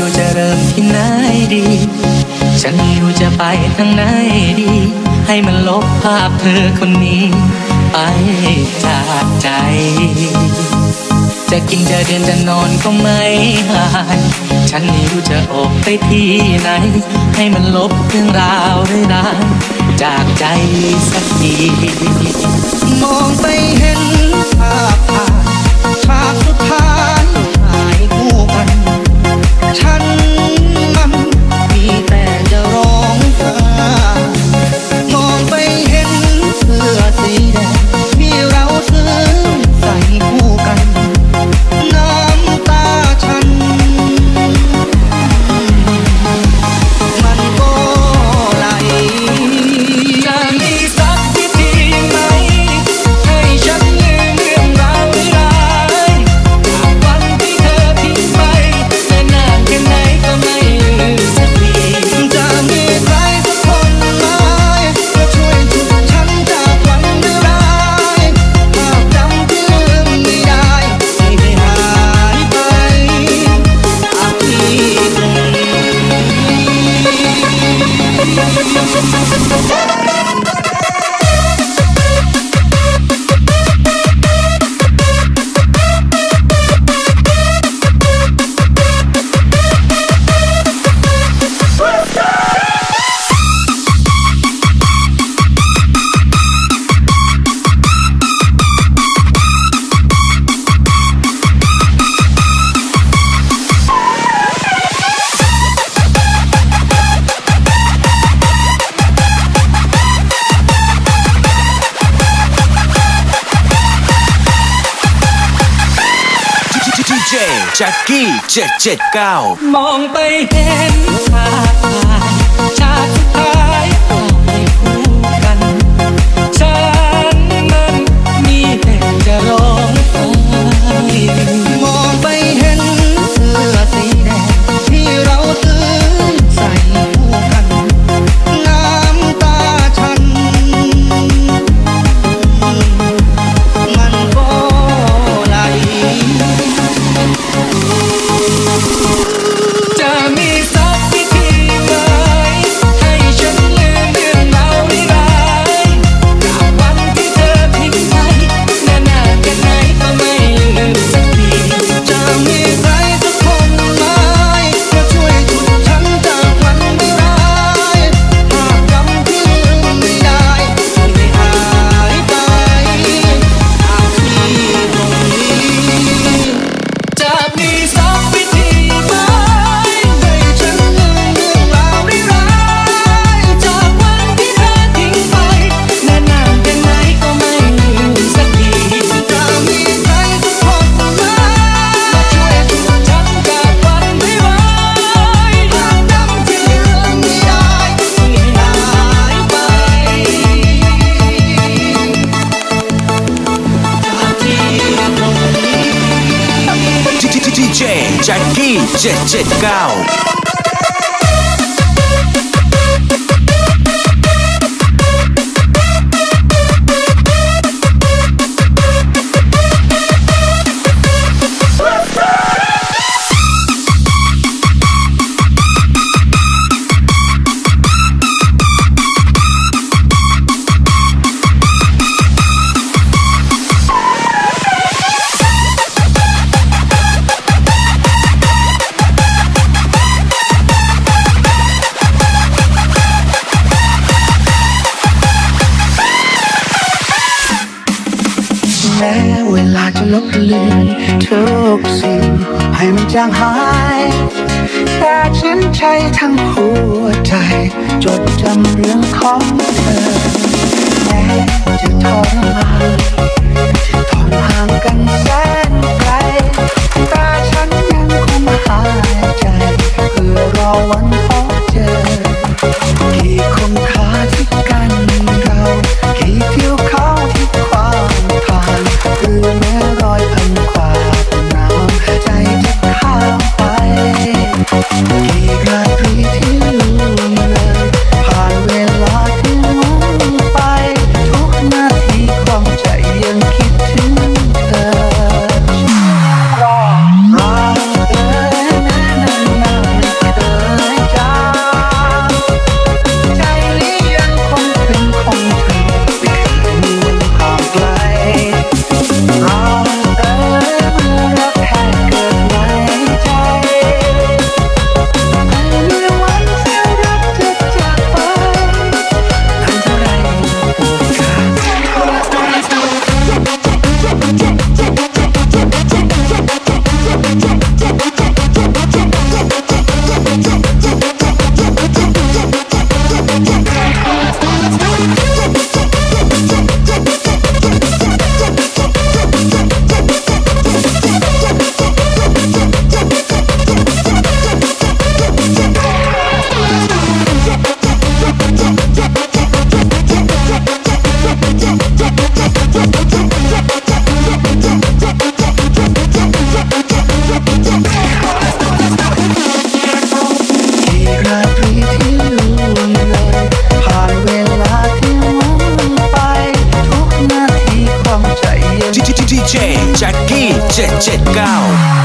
รู้จะเริ่มที่ไหนดี ฉันไม่รู้จะไปทางไหนดี ให้มันลบภาพเธอคนนี้ ไปจากใจ จะกินจะเดินจะนอนก็ไม่หาย ฉันไม่รู้จะอบไปที่ไหน ให้มันลบเรื่องราวร้ายจากใจสักที มองไปเห็นภาพ ฉัน จแจ็คกี้เจ็ดเจ็ดเก้ามองไปเห็นทาง check, check out. พ้เวลาจะลบลืมทุกสิ่งให้มันจางหาย แต่ฉันใช้ทั้งหัวใจ จดจำเรื่องของเธอแม้จะทรมานจะทห่างกันแสน check, check out.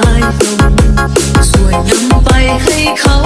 ายลงส่วนนำไปให้เขา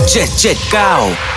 DJ Checal.